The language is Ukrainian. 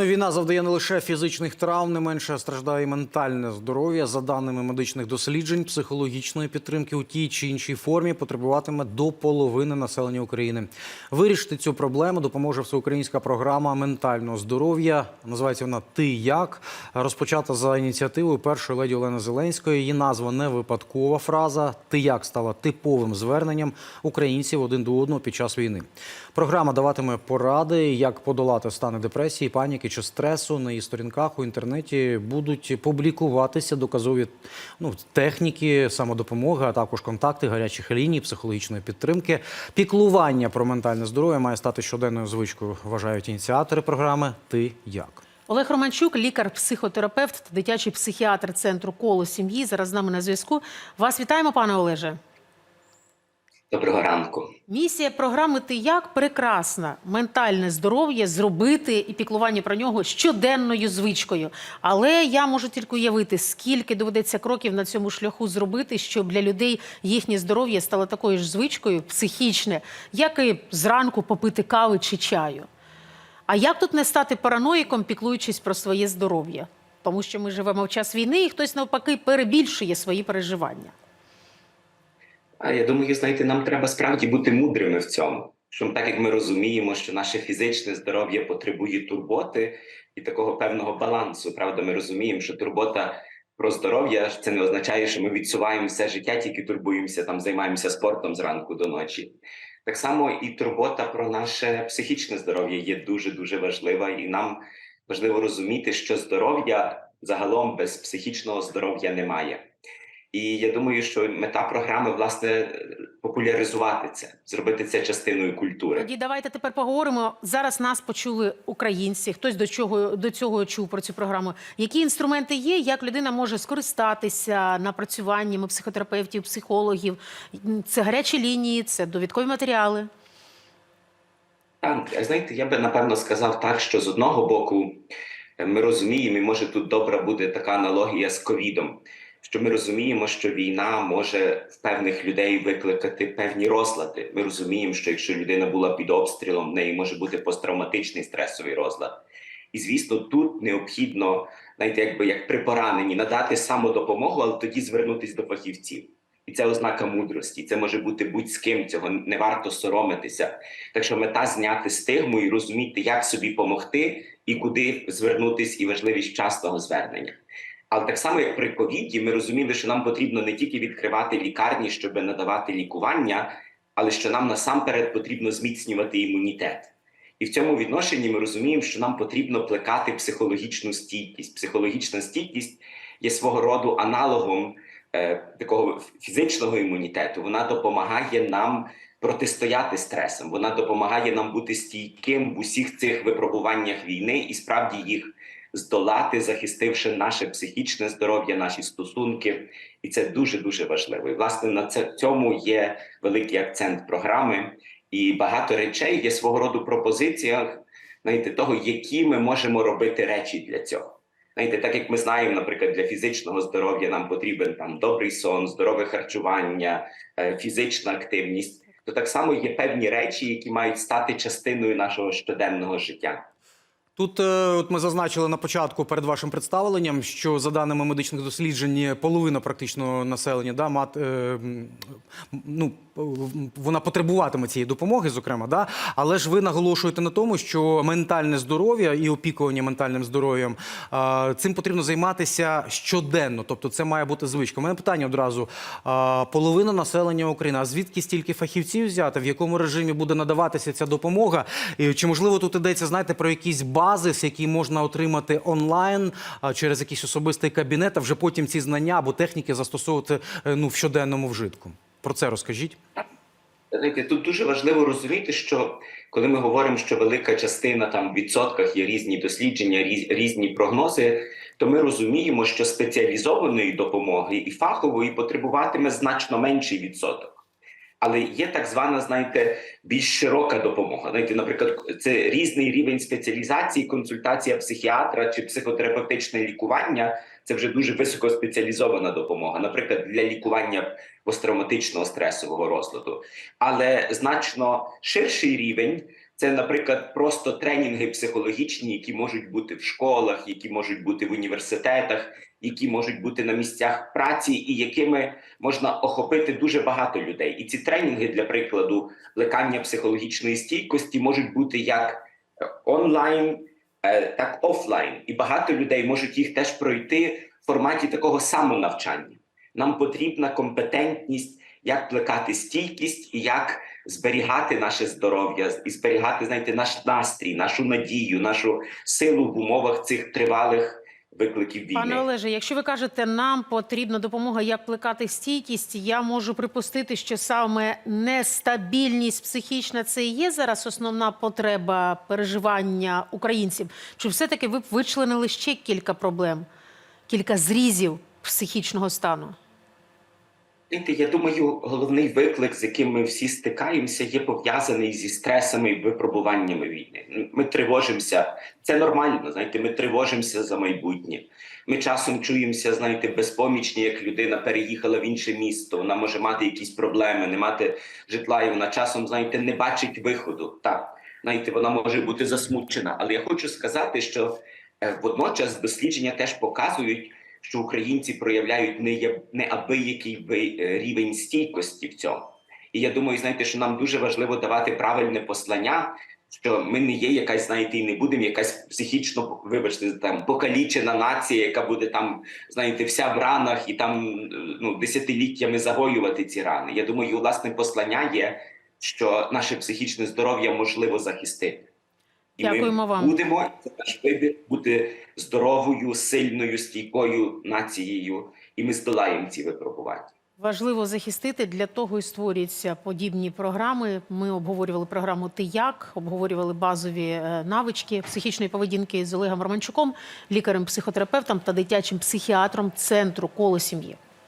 Ну, Війна завдає не лише фізичних травм, не менше страждає і ментальне здоров'я. За даними медичних досліджень, психологічної підтримки у тій чи іншій формі потребуватиме до половини населення України. Вирішити цю проблему допоможе всеукраїнська програма ментального здоров'я. Називається вона Ти як розпочата за ініціативою першої леді Олени Зеленської. Її назва не випадкова фраза. Ти як стала типовим зверненням українців один до одного під час війни. Програма даватиме поради, як подолати стани депресії, паніки чи стресу. На її сторінках у інтернеті будуть публікуватися доказові ну, техніки самодопомоги, а також контакти гарячих ліній, психологічної підтримки. Піклування про ментальне здоров'я має стати щоденною звичкою, вважають ініціатори програми Ти як. Олег Романчук, лікар-психотерапевт та дитячий психіатр центру коло сім'ї. Зараз з нами на зв'язку. Вас вітаємо, пане Олеже. Доброго ранку. Місія програми Ти як прекрасна ментальне здоров'я зробити і піклування про нього щоденною звичкою. Але я можу тільки уявити, скільки доведеться кроків на цьому шляху зробити, щоб для людей їхнє здоров'я стало такою ж звичкою, психічне, як і зранку попити кави чи чаю. А як тут не стати параноїком, піклуючись про своє здоров'я? Тому що ми живемо в час війни, і хтось навпаки перебільшує свої переживання. А я думаю, знаєте, нам треба справді бути мудрими в цьому. Що так як ми розуміємо, що наше фізичне здоров'я потребує турботи і такого певного балансу. Правда, ми розуміємо, що турбота про здоров'я це не означає, що ми відсуваємо все життя, тільки турбуємося там, займаємося спортом зранку до ночі. Так само і турбота про наше психічне здоров'я є дуже дуже важлива, і нам важливо розуміти, що здоров'я загалом без психічного здоров'я немає. І я думаю, що мета програми власне популяризувати це, зробити це частиною культури. Тоді давайте тепер поговоримо. Зараз нас почули українці. Хтось до чого до цього чув про цю програму. Які інструменти є? Як людина може скористатися напрацюваннями психотерапевтів, психологів? Це гарячі лінії, це довідкові матеріали. Так, знаєте, я би напевно сказав так, що з одного боку е, ми розуміємо, і може тут добра буде така аналогія з ковідом. Що ми розуміємо, що війна може в певних людей викликати певні розлади. Ми розуміємо, що якщо людина була під обстрілом, в неї може бути посттравматичний стресовий розлад. І звісно, тут необхідно, знаєте, якби як при пораненні, надати самодопомогу, але тоді звернутися до фахівців. І це ознака мудрості. Це може бути будь з ким, цього не варто соромитися. Так що мета зняти стигму і розуміти, як собі допомогти і куди звернутись, і важливість вчасного звернення. Але так само, як при ковіді, ми розуміли, що нам потрібно не тільки відкривати лікарні, щоб надавати лікування, але що нам насамперед потрібно зміцнювати імунітет. І в цьому відношенні ми розуміємо, що нам потрібно плекати психологічну стійкість. Психологічна стійкість є свого роду аналогом е, такого фізичного імунітету. Вона допомагає нам протистояти стресам. Вона допомагає нам бути стійким в усіх цих випробуваннях війни і справді їх здолати, захистивши наше психічне здоров'я, наші стосунки, і це дуже дуже важливо. І власне на цьому є великий акцент програми, і багато речей є свого роду пропозиція знаєте, того, які ми можемо робити речі для цього. Знаєте, так як ми знаємо, наприклад, для фізичного здоров'я нам потрібен там добрий сон, здорове харчування, е, фізична активність, то так само є певні речі, які мають стати частиною нашого щоденного життя. Тут е, от ми зазначили на початку перед вашим представленням, що за даними медичних досліджень, половина практично населення да, мат, е, ну, вона потребуватиме цієї допомоги, зокрема, да? але ж ви наголошуєте на тому, що ментальне здоров'я і опікування ментальним здоров'ям е, цим потрібно займатися щоденно. Тобто, це має бути звичка. У мене питання одразу: е, половина населення України. А звідки стільки фахівців взяти? В якому режимі буде надаватися ця допомога? І чи можливо тут йдеться, знаєте, про якісь базис, який можна отримати онлайн через якийсь особистий кабінет, а вже потім ці знання або техніки застосовувати е, ну в щоденному вжитку? Про це розкажіть. Тут дуже важливо розуміти, що коли ми говоримо, що велика частина там в відсотках є різні дослідження, різ, різні прогнози, то ми розуміємо, що спеціалізованої допомоги і фахової потребуватиме значно менший відсоток. Але є так звана, знаєте, більш широка допомога. Знаєте, наприклад, це різний рівень спеціалізації, консультація психіатра чи психотерапевтичне лікування. Це вже дуже високоспеціалізована допомога, наприклад, для лікування посттравматичного стресового розладу. Але значно ширший рівень Це, наприклад, просто тренінги психологічні, які можуть бути в школах, які можуть бути в університетах, які можуть бути на місцях праці, і якими можна охопити дуже багато людей. І ці тренінги, для прикладу, плекання психологічної стійкості можуть бути як е, онлайн, е, так офлайн. І багато людей можуть їх теж пройти в форматі такого самонавчання. Нам потрібна компетентність, як плекати стійкість і як зберігати наше здоров'я, і зберігати, знаєте, наш настрій, нашу надію, нашу силу в умовах цих тривалих викликів війни. Пане Олеже, якщо ви кажете, нам потрібна допомога, як плекати стійкість, я можу припустити, що саме нестабільність психічна це і є зараз основна потреба переживання українців. Чи все-таки ви б вичленили ще кілька проблем, кілька зрізів психічного стану? Я думаю, головний виклик, з яким ми всі стикаємося, є пов'язаний зі стресами і випробуваннями війни. Ми тривожимося. Це нормально. Знаєте, ми тривожимося за майбутнє. Ми часом чуємося, знаєте, безпомічні, як людина переїхала в інше місто. Вона може мати якісь проблеми, не мати житла, і вона часом, знаєте, не бачить виходу. Так, знаєте, вона може бути засмучена. Але я хочу сказати, що е, водночас дослідження теж показують що українці проявляють не неабиякий е, рівень стійкості в цьому. І я думаю, знаєте, що нам дуже важливо давати правильне послання, що ми не є якась, знаєте, і не будемо якась психічно, вибачте, там покалічена нація, яка буде там, знаєте, вся в ранах і там ну, десятиліттями загоювати ці рани. Я думаю, власне послання є, що наше психічне здоров'я можливо захистити. І Дякуємо ми вам. будемо вибір бути здоровою, сильною, стійкою нацією, і ми здолаємо ці випробування. Важливо захистити для того і створюються подібні програми. Ми обговорювали програму Ти як обговорювали базові е, навички психічної поведінки з Олегом Романчуком, лікарем-психотерапевтом та дитячим психіатром центру коло сім'ї.